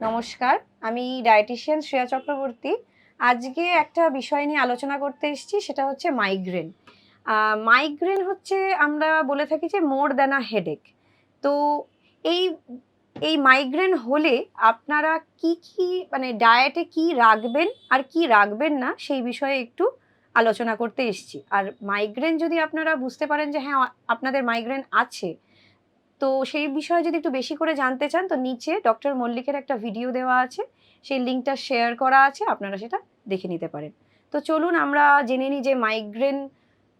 নমস্কার, আমি ডায়েটিশিয়ান শ্রেয়া চক্রবর্তী। আজকে একটা বিষয় নিয়ে আলোচনা করতে এসেছি, সেটা হচ্ছে মাইগ্রেন মাইগ্রেন হচ্ছে আমরা বলে থাকি যে মোর দ্যান আ হেডেক তো এই এই মাইগ্রেন হলে আপনারা কি কি মানে ডায়েটে কি রাখবেন আর কি রাখবেন না, সেই বিষয়ে একটু আলোচনা করতে এসেছি। আর মাইগ্রেন যদি আপনারা বুঝতে পারেন যে হ্যাঁ আপনাদের মাইগ্রেন আছে তো সেই বিষয়ে যদি একটু বেশি করে জানতে চান, তো নিচে ডক্টর মল্লিকের একটা ভিডিও দেওয়া আছে। সেই লিঙ্কটা শেয়ার করা আছে, আপনারা সেটা দেখে নিতে পারেন। তো চলুন আমরা জেনে নিই যে মাইগ্রেন,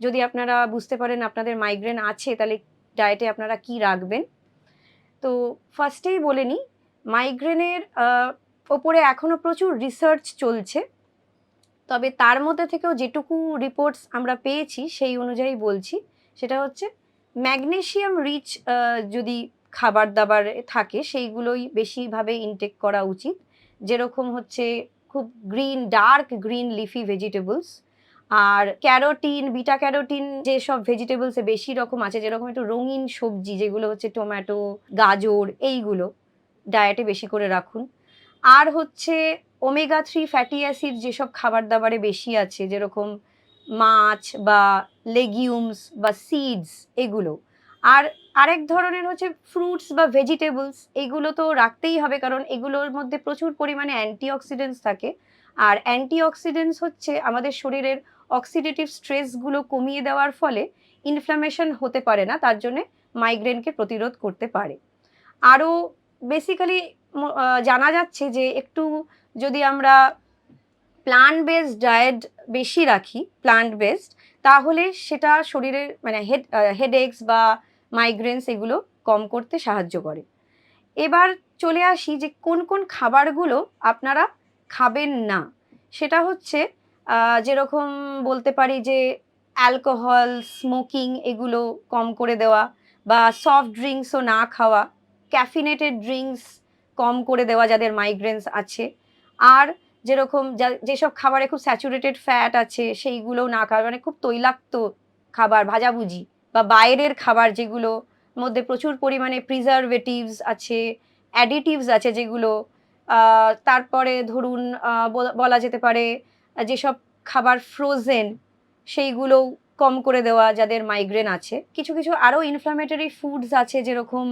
যদি আপনারা বুঝতে পারেন আপনাদের মাইগ্রেন আছে, তাহলে ডায়েটে আপনারা কি রাখবেন? তো ফার্স্টেই বলে নিই, মাইগ্রেনের ওপরে এখনও প্রচুর রিসার্চ চলছে। তবে তার মধ্যে থেকেও যেটুকু রিপোর্টস আমরা পেয়েছি, সেই অনুযায়ী বলছি, সেটা হচ্ছে ম্যাগনেশিয়াম রিচ যদি খাবার দাবার থাকে, সেইগুলোই বেশিভাবে ইনটেক করা উচিত। যেরকম হচ্ছে খুব green dark green leafy vegetables আর ক্যারোটিন বিটা ক্যারোটিন যেসব ভেজিটেবলসে বেশি রকম আছে, যেরকম একটু রঙিন সবজি, যেগুলো হচ্ছে টমেটো গাজর, এইগুলো ডায়েটে বেশি করে রাখুন। আর হচ্ছে ওমেগা থ্রি ফ্যাটি অ্যাসিড যেসব খাবার দাবারে বেশি আছে, যেরকম মাছ বা লেগিউমস বা সিডস এগুলো। আর আরেক ধরনের হচ্ছে ফ্রুটস বা ভেজিটেবলস এগুলো তো রাখতেই হবে, কারণ এগুলোর মধ্যে প্রচুর পরিমাণে অ্যান্টিঅক্সিডেন্টস থাকে। আর অ্যান্টিঅক্সিডেন্টস হচ্ছে আমাদের শরীরের অক্সিডেটিভ স্ট্রেসগুলো কমিয়ে দেওয়ার ফলে ইনফ্লামেশন হতে পারে না, তার জন্যে মাইগ্রেনকে প্রতিরোধ করতে পারে। আরও বেসিক্যালি জানা যাচ্ছে যে একটু যদি আমরা প্লান্ট বেসড ডায়েট বেশি রাখি প্লান্ট বেসড তাহলে সেটা শরীরের মানে হেড হেডেক্স বা মাইগ্রেনস এগুলো কম করতে সাহায্য করে। এবার চলে আসি যে কোন কোন খাবারগুলো আপনারা খাবেন না। সেটা হচ্ছে যেরকম বলতে পারি যে অ্যালকোহল স্মোকিং এগুলো কম করে দেওয়া বা সফট ড্রিঙ্কসও না খাওয়া ক্যাফিনেটেড ড্রিঙ্কস কম করে দেওয়া যাদের মাইগ্রেনস আছে। আর যেরকম যেসব খাবারে খুব স্যাচুরেটেড ফ্যাট আছে সেইগুলো না খাওয়া মানে খুব তৈলাক্ত খাবার, ভাজাভুজি বা বাইরের খাবার যেগুলো, মধ্যে প্রচুর পরিমাণে প্রিজারভেটিভস আছে অ্যাডিটিভস আছে যেগুলো তারপরে ধরুন বলা যেতে পারে, যেসব খাবার ফ্রোজেন সেইগুলোও কম করে দেওয়া যাদের মাইগ্রেন আছে। কিছু কিছু আরও ইনফ্লামেটরি ফুডস আছে যেরকম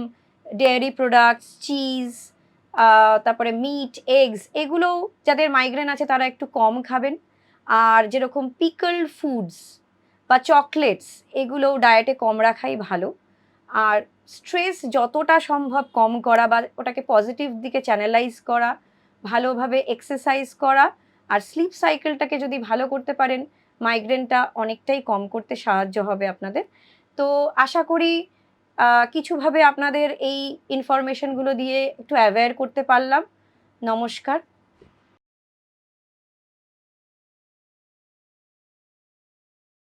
ডেয়ারি প্রোডাক্টস চিজ তারপরে মিট এগস এগুলো যাদের মাইগ্রেন আছে তারা একটু কম খাবেন। আর যেরকম পিকল ফুডস বা চকলেটস এগুলো ডায়েটে কম রাখাই ভালো। আর স্ট্রেস যতটা সম্ভব কম করা বা ওটাকে পজিটিভ দিকে চ্যানেলাইজ করা, ভালোভাবে এক্সারসাইজ করা, আর স্লিপ সাইকেলটাকে যদি ভালো করতে পারেন মাইগ্রেনটা অনেকটাই কম করতে সাহায্য হবে আপনাদের। তো আশা করি কিছুভাবে আপনাদের এই ইনফরমেশনগুলো দিয়ে একটু অ্যাওয়্যার করতে পারলাম। নমস্কার।